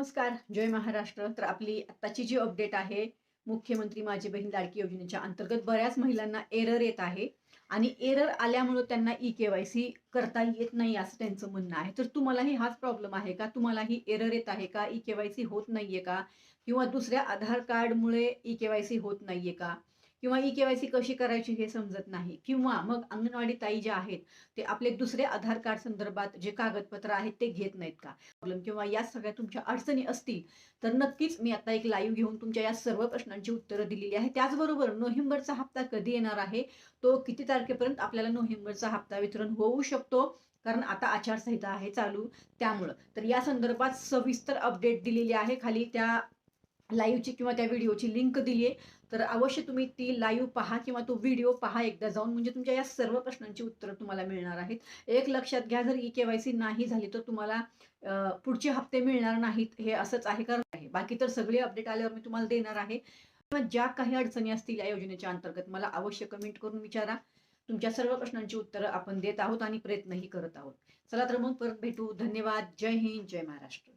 नमस्कार जय महाराष्ट्र. तर आपली आत्ताची जी अपडेट आहे मुख्यमंत्री माझी बहीण लाडकी योजनेच्या अंतर्गत बऱ्याच महिलांना एरर येत आहे आणि एरर आल्यामुळे त्यांना ई के वाय सी करता येत नाही असं त्यांचं म्हणणं आहे. तर तुम्हालाही हाच प्रॉब्लेम आहे का? तुम्हालाही एरर येत आहे का? ई के वाय सी होत नाहीये का? किंवा दुसऱ्या आधार कार्डमुळे ई के वाय सी होत नाहीये का? किंवा ई केवायसी कशी करायची हे समजत नाही. किंवा मग अंगणवाडी ताई ज्या आहेत ते आपले दुसरे आधार कार्ड संदर्भात जे कागदपत्र आहेत ते घेत नाहीत का? प्रॉब्लेम किंवा या सगळ्या तुमच्या अडचणी असतील तर नक्कीच मी आता एक लाईव्ह घेऊन तुमच्या या सर्व प्रश्नांची उत्तरं दिलेली आहे त्याचबरोबर नोव्हेंबरचा हप्ता कधी येणार आहे? तो किती तारखेपर्यंत आपल्याला नोव्हेंबरचा हप्ता वितरण होऊ शकतो? कारण आता आचारसंहिता आहे चालू त्यामुळं. तर या संदर्भात सविस्तर अपडेट दिलेली आहे. खाली त्या लाईव्हची किंवा त्या व्हिडिओची लिंक दिली आहे तर अवश्य तुम्ही ती लाईव्ह पहा किंवा तो व्हिडिओ पहा एकदा जाऊन. म्हणजे तुमच्या या सर्व प्रश्नांची उत्तरं तुम्हाला मिळणार आहेत. एक लक्षात घ्या जर ई के वाय सी नाही झाली तर तुम्हाला पुढचे हप्ते मिळणार नाहीत हे असंच आहे कारण आहे. बाकी तर सगळे अपडेट आल्यावर मी तुम्हाला देणार आहे. किंवा ज्या काही अडचणी असतील या योजनेच्या अंतर्गत मला अवश्य कमेंट करून विचारा. तुमच्या सर्व प्रश्नांची उत्तरं आपण देत आहोत आणि प्रयत्नही करत आहोत. चला तर मग परत भेटू. धन्यवाद. जय हिंद. जय महाराष्ट्र.